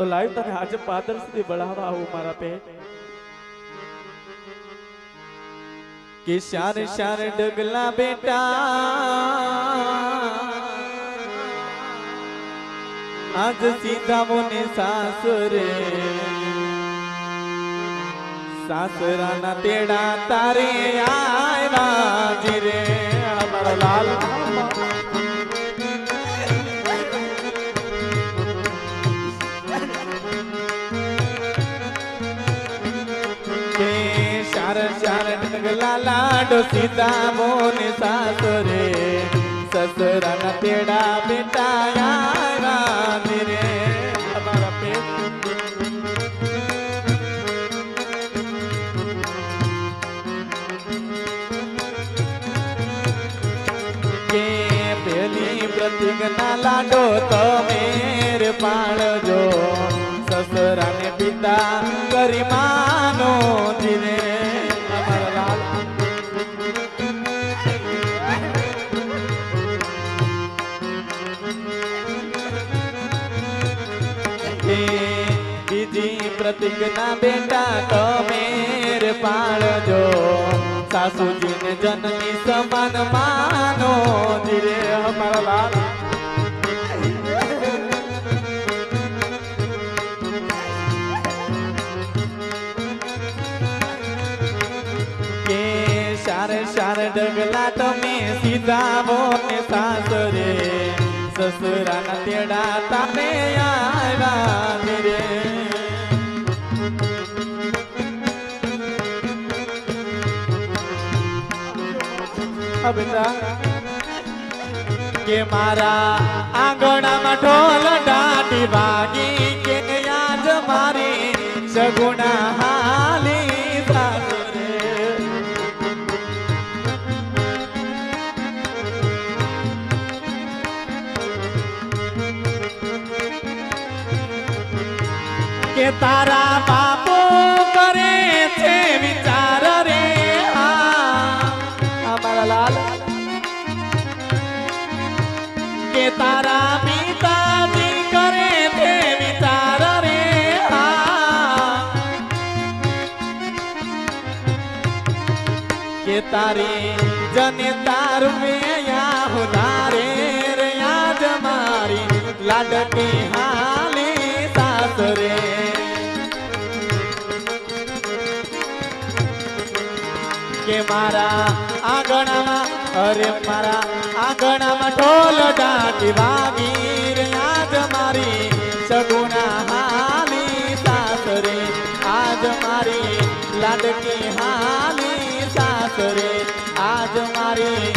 તો લાઈવ તને આજે પાદર સુધી બળાવવા આવું મારા પેટ કે શાર શાર ડગલા બેટા આજ સીધા મોને સાસરે સાસરાના તેડા તારે આવ્યા જીરે અમારો લાલ લાડો સીધા મોને સાસરે. સસરાના તેડા બેટા રે. કે પેલી પ્રતિજ્ઞા લાડો તમે રે સસરાને પિતા કરી માનો બીજી પ્રતિજ્ઞા બેટા તમે રે પાળજો. સાસુજીને જનની સમાન માનો. શારે ડગલા તમે સીધા બોને સાસરે. સસરાના તેડા તમે આવ્યા રે. બેટા. કે મારા આંગણામાં ઢોલ દાટી વાગી કે યાદ મારી સગુણા કે તારા બાપો કરે છે વિચાર રે. હા અમારા લાલ. કે તારા પિતાજી કરે છે વિચાર રે. હા. કે તારી જને તારું મેયા હુધારે રે યાદ મારી લાડકી હાલી સાસરે. કે મારા આંગણામાં, અરે મારા આંગણામાં ઢોલ ડાટી વાગી રે, આજ મારી સગુણા હાલી સાસરે આજ મારી લાડકી હાલી સાસરે આજ મારી